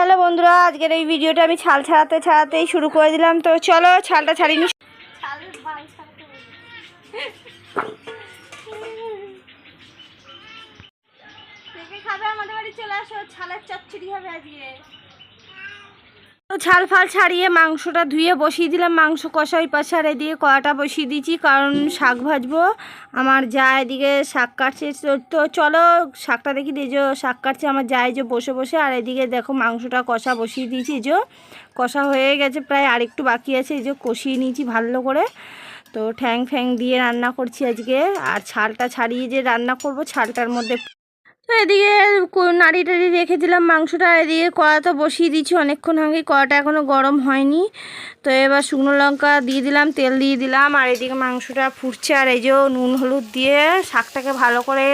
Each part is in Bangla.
হ্যালো বন্ধুরা, আজকের এই ভিডিওটা আমি ছাল ছাড়াতে ছাড়াতেই শুরু করে দিলাম। তো চলো ছালটা ছাড়িনি। খাবে আমাদের বাড়ি? চলে আসো, ছালের চচ্চড়ি হবে আজকে। ছাল ফাল ছাড়িয়ে মাংসটা ধুয়ে বসিয়ে দিলাম। মাংস কষা ওই পাশে আর এদিকে কড়াটা বসিয়ে দিয়েছি, কারণ শাক ভাজবো। আমার যা এদিকে শাক কাটছে, তো- চলো শাকটা দেখি দিয়ে যে শাক কাটছে, আমার যায় যে বসে বসে, আর এদিকে দেখো মাংসটা কষা বসিয়ে দিয়েছি যে কষা হয়ে গেছে, প্রায় আরেকটু বাকি আছে, এই যে কষিয়ে নিয়েছি ভালো করে। তো ঠ্যাং ফ্যাং দিয়ে রান্না করছি আজকে, আর ছালটা ছাড়িয়ে যে রান্না করব, ছালটার মধ্যে তো এদিকে নাড়ি টাড়ি রেখে দিলাম মাংসটা। এদিকে কড়া তো বসিয়ে দিচ্ছি অনেকক্ষণ আগে। কড়াটা এখনও গরম হয়নি। তো এবার শুকনো লঙ্কা দিয়ে দিলাম, তেল দিয়ে দিলাম, আর এদিকে মাংসটা ফুটছে। আর এই যে নুন হলুদ দিয়ে শাকটাকে ভালো করে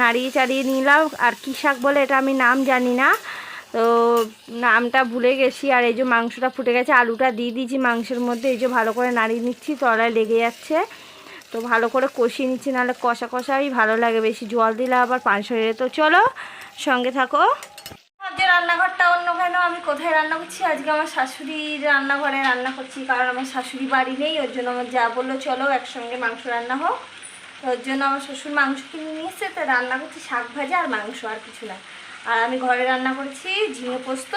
নাড়িয়ে চাড়িয়ে নিলাম। আর কী শাক বলে এটা আমি নাম জানি না। তো নামটা ভুলে গেছি। আর এই যে মাংসটা ফুটে গেছে, আলুটা দিয়ে দিয়েছি মাংসের মধ্যে। এই যে ভালো করে নাড়িয়ে নিচ্ছি, তলায় লেগে যাচ্ছে। তো ভালো করে কষিয়ে নিচ্ছি, নাহলে কষা কষাই ভালো লাগে। বেশি জল দিলে আবার পান শরীরে। তো চলো, সঙ্গে থাকো। যে রান্নাঘরটা অন্য কেন? আমি কোথায় রান্না করছি? আজকে আমার শাশুড়ির রান্নাঘরে রান্না করছি, কারণ আমার শাশুড়ি বাড়ি নেই, ওর জন্য আমার যা বলল, চলো একসঙ্গে মাংস রান্না হোক। ওর জন্য আমার শ্বশুর মাংস কিনে নিয়ে এসছে, তো রান্না করছি শাক ভাজা আর মাংস আর কিছু না। আর আমি ঘরে রান্না করেছি ঝিঙে পোস্ত।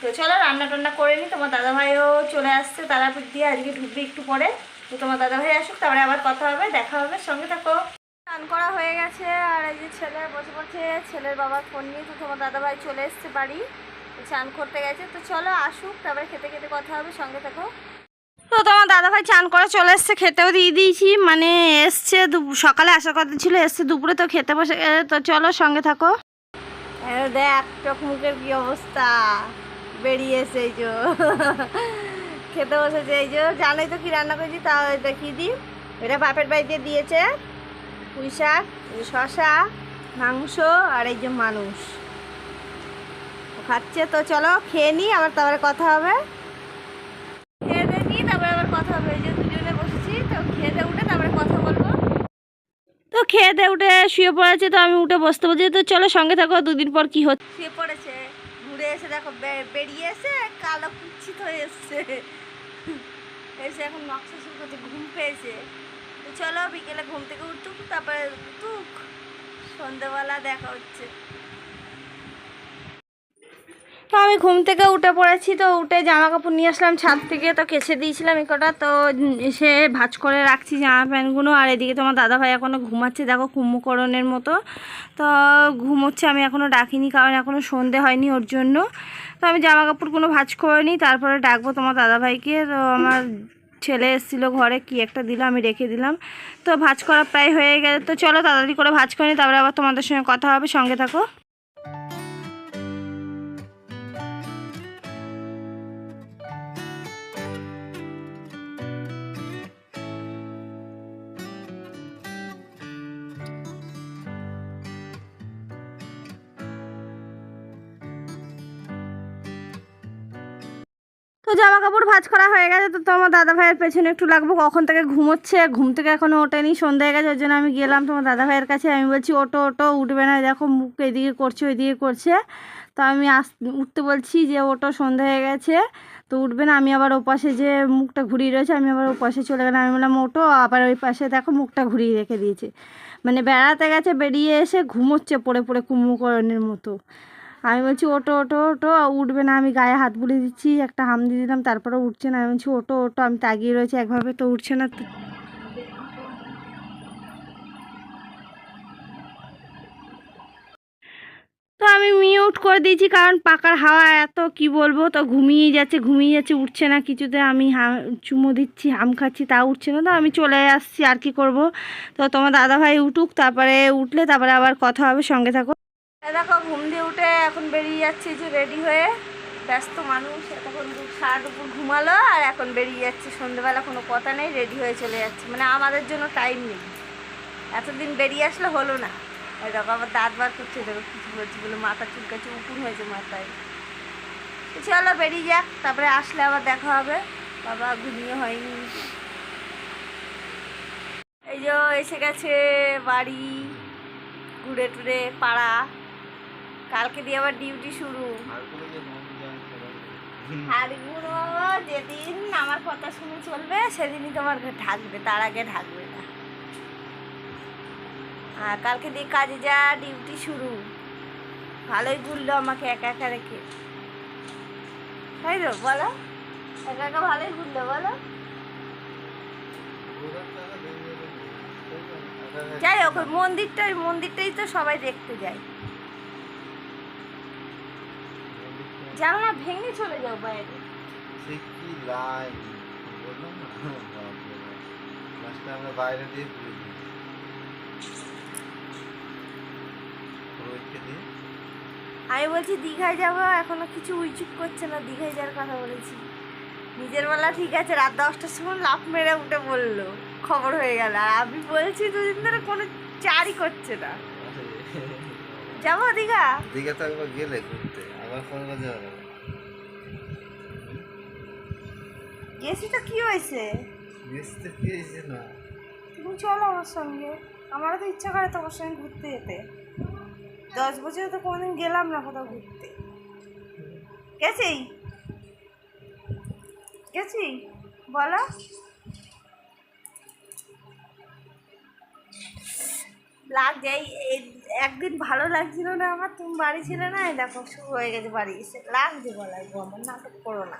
তো চলো, রান্না টান্না করে নিই তোমার দাদাভাইও চলে আসছে, তারাপীঠ দিয়ে আজকে ঢুকবে একটু পরে। তো তোমার দাদাভাই আসুক তারপরে আবার কথা হবে দেখা হবে সঙ্গে থাকো। স্নান করা হয়ে গেছে আর এই যে ছেলে বসে বসে ছেলের বাবার ফোন নিয়ে তো তোমার দাদাভাই চলে এসছে বাড়ি। চান করতে গেছে তো চলো আসুক তারপরে খেতে খেতে কথা হবে সঙ্গে থাকো। তো তোমার দাদাভাই চান করে চলে এসছে খেতেও দিয়ে দিয়েছি মানে এসছে সকালে আসার কথা ছিল এসছে দুপুরে তো খেতে বসে গেছে তো চলো সঙ্গে থাকো। দেখ চোখ মুখের কি অবস্থা? বেরিয়েছে এই খেতে বসেছে এই যে জানোই তো কি রান্না করেছি, তাও দেখিয়ে দিই এটা বাপের বাড়িতে দিয়েছে। পুঁই শাক শশা মাংস আর এই যে মানুষ। খাচ্ছে, তো চলো খেয়ে নিই, আবার তারপরে কথা হবে। খেয়ে নিই, তারপরে আবার কথা হবে। এই যে দুজনে বসেছি, তো দিয়ে উঠে তারপরে কথা বলব। তো খেয়ে দিয়ে উঠে শুয়ে পড়েছে, তো আমি উঠে বসতে বলছি তো চলো সঙ্গে থাকো, দুদিন পর কি হচ্ছে। শুয়ে পড়েছে, ঘুরে এসে দেখো বেরিয়ে এসে কালো কুচ্ছিত হয়ে এসছে। এসে এখন নকশা শুরু করতে ঘুম পেয়েছে। তো চলো বিকেলে ঘুম থেকে উঠুক, তারপরে উঠুক সন্ধ্যেবেলা দেখা হচ্ছে। আমি ঘুম থেকে উঠে পড়েছি, তো উঠে জামা কাপড় নিয়ে আসলাম ছাদ থেকে, তো কেচে দিয়েছিলাম এই কটা, তো এসে ভাঁজ করে রাখছি জামা প্যান্টগুলো। আর এদিকে তোমার দাদাভাই এখনও ঘুমাচ্ছে, দেখো কুম্ভকরণের মতো। তো ঘুমোচ্ছে, আমি এখনও ডাকিনি, কারণ এখনও সন্ধে হয়নি ওর জন্য। তো আমি জামা কাপড়গুলো ভাঁজ করে নিই, তারপরে ডাকবো তোমার দাদাভাইকে। তো আমার ছেলে এসেছিল ঘরে, কি একটা দিল, আমি রেখে দিলাম। তো ভাঁজ করা প্রায় হয়ে গেছে, তো চলো তাড়াতাড়ি করে ভাঁজ করে নিই, তারপরে আবার তোমাদের সঙ্গে কথা হবে, সঙ্গে থাকো। তো জামা কাপড় ভাঁজ করা হয়ে গেছে, তো তোমার দাদা ভাইয়ের পেছনে একটু লাগবো। কখন থেকে ঘুমোচ্ছে? ঘুম থেকে এখনও ওঠেনি সন্ধ্যা হয়ে গেছে, ওই জন্য আমি গেলাম তোমার দাদা ভাইয়ের কাছে। আমি বলছি ওটো ওটো উঠবে না, দেখো মুখ এদিকে করছে, ওইদিকে করছে। তো আমি আস, উঠতে বলছি যে ওটো সন্ধ্যা হয়ে গেছে, তো উঠবে না। আমি আবার ওপাশে যে মুখটা ঘুরিয়ে রয়েছে, আমি আবার ওপাশে চলে গেলাম। আমি বললাম ওটো আবার ওই পাশে দেখো মুখটা ঘুরিয়ে রেখে দিয়েছে। মানে বেড়াতে গেছে, বেরিয়ে এসে ঘুমোচ্ছে পড়ে পড়ে কুম্ভকরণের মতো। আমি বলছি ওটো ওটো ওটো উঠবে না, আমি গায়ে হাত বুলিয়ে দিচ্ছি, একটা হাম দিয়ে দিলাম, তারপরে উঠছে না। আমি বলছি ওটো ওটো আমি তাগিয়ে রয়েছি, একভাবে তো উঠছে না তো- আমি মিউট করে দিয়েছি, কারণ পাকার হাওয়া এত, কি বলব? তো ঘুমিয়ে যাচ্ছে ঘুমিয়ে যাচ্ছে, উঠছে না, কিছুতে আমি হা চুমো দিচ্ছি, হাম খাচ্ছি তা উঠছে না তো। আমি চলে আসছি, আর কি করব? তো তোমার দাদাভাই উঠুক, তারপরে উঠলে, তারপরে আবার কথা হবে, সঙ্গে থাকো। দেখো, ঘুম দিয়ে উঠে এখন বেরিয়ে যাচ্ছি যে রেডি হয়ে। ব্যস্ত মানুষ তখন সারা দুপুর ঘুমালো আর এখন বেরিয়ে যাচ্ছে। সন্ধ্যেবেলা কোনো কথা নেই রেডি হয়ে চলে যাচ্ছে। মানে আমাদের জন্য টাইম নেই। এতদিন বেরিয়ে আসলে হলো না। দেখো, আবার দাঁত বার করছে, দেখো কিছু বলছে বলে, মাথা চুলকাচ্ছে উপুন হয়েছে মাথায়। তো চলো বেরিয়ে যাক, তারপরে আসলে আবার দেখা হবে। বাবা ঘুমিয়ে হয়নি। এই যে, এসে গেছে বাড়ি, ঘুরে টুরে পাড়া। কালকে দিয়ে আবার ডিউটি শুরু। হাড়গুলো যেদিন আমার কথা শুনে চলবে সেদিনই তোমার ঘরে ঢাকবে তার আগে ঢাকবে না। আর কালকে দিয়ে কাজে যা ডিউটি শুরু। ভালোই ঘুরলো আমাকে একা একা রেখে। তাই তো? বলো। একা একা ভালোই ঘুরলো বলো। যাই হোক ওই মন্দিরটা মন্দিরটাই তো সবাই দেখতে যায়। জানো না ভেঙে চলে যাও বাইরে। সে কি লাইন বললাম না। লাস্টে আমরা বাইরে দিয়ে ঘুরে রোহিতকে দিয়ে। আমি বলছি দীঘায় যাব এখনও কিছু উইচুক করছে না দীঘায় যাওয়ার কথা বলেছি। নিজের বেলা ঠিক আছে রাত দশটার সময় লাফ মেরে উঠে বলল খবর হয়ে গেল। আর আমি বলছি দুদিন ধরে কোনো চারই করছে না। যাব দীঘা? দীঘা তো একবার গেলে ঘুরতে। তো কি হয়েছে? কি হয়েছে না? তুমি চলো আমার সঙ্গে। আমারও তো ইচ্ছা করে তোমার সঙ্গে ঘুরতে যেতে। দশ বছরে তো কোনোদিন গেলাম না কোথাও ঘুরতে। গেছি? গেছি? বলো। লাগছে এই একদিন ভালো লাগছিল না আমার, তুমি বাড়ি ছিল না দেখো শুরু হয়ে গেছে বাড়ি, এসে লাগছে বলায় গো আমার নাটক করো না।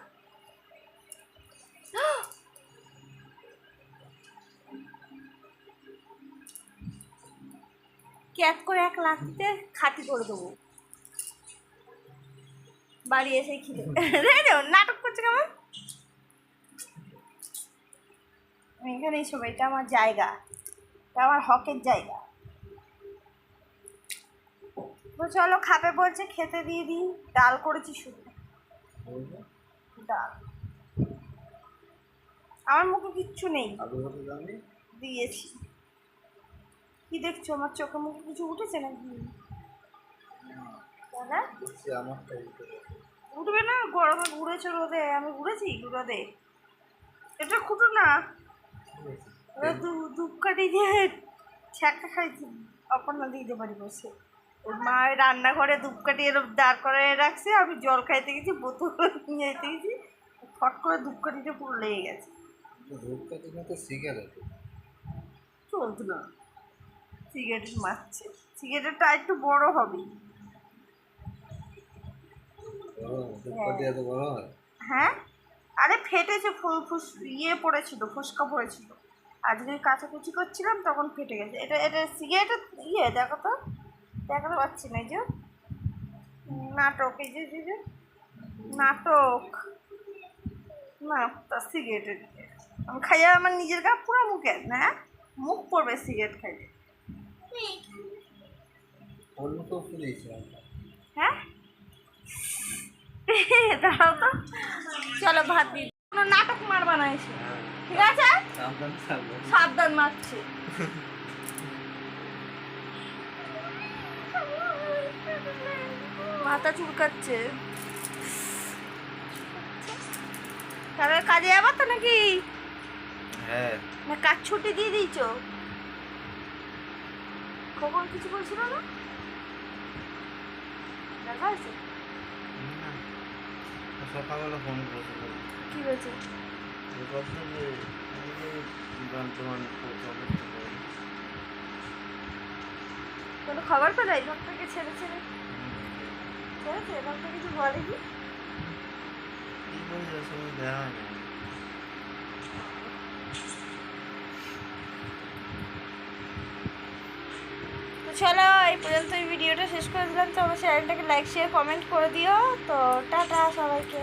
ক্যাট করে এক লাঠিতে খাতি করে দেবো। বাড়ি এসে খিদে নাটক করছে কেমন? এখানে এইসব এটা আমার জায়গা, এটা আমার হকের জায়গা। চলো খাবে বলছে খেতে দিয়ে দিই ডাল করেছি শুধু। ডাল। আমার মুখে কিচ্ছু নেই। দিয়েছি। কি দেখছ? আমার চোখে মুখে কিছু উঠেছে নাকি। উঠবে না? গরমে ঘুরেছো রোদে? আমি ঘুরেছি রোদে? এটা খুঁটো না। ধূপকাঠি দিয়ে ছ্যাঁকা খাইছি। অপর্ণা দিতে পারি বসে। ওর মা রান্নাঘরে ধূপকাঠি এরকম দাঁড় করে রাখছে আমি জল খাইতে গেছি বোতল নিয়ে যেতে গেছি ফট করে ধূপকাঠিটা পুরো লেগে গেছে। তো ধূপকাঠি না তো সিগারেট? চলতো না। সিগারেট মারছে। সিগারেটটা একটু বড় হবে। হয়? আরে ফেটেছে ফু- ফুস ইয়ে পড়েছিল ফুসকা পড়েছিল। আজকে ওই কাচাকুচি করছিলাম তখন ফেটে গেছে। এটা এটা সিগারেটের ইয়ে দেখো তো। দেখাতে পাচ্ছি না এই যে। নাটক এই যে যে, নাটক। না তা সিগারেটের। আমি খাইয়া আমার নিজের গা পুরো মুখে না? মুখ পড়বে সিগারেট খাইলে হ্যাঁ? দাঁড়াও তো। চলো ভাত দিই। নাটক মারবা না এসে। ঠিক আছে? সাবধান মারছে। মাথা চুলকাচ্ছে। তাহলে কাজে যাবার তো নাকি? হ্যাঁ। না কাজ ছুটি দিয়ে দিয়েছ? কখন কিছু বলছিল না? দেখা আছে সকালবেলা ফোন করেছিল। কি বলছে ও বলছে যে তোমার কোনো খবর পেলে? এই লোকটাকে ছেড়ে ছেড়ে। তো চলো এই পর্যন্ত এই ভিডিওটা শেষ করে দিলাম। তো আমার চ্যানেলটাকে লাইক শেয়ার কমেন্ট করে দিও। তো টাটা সবাইকে।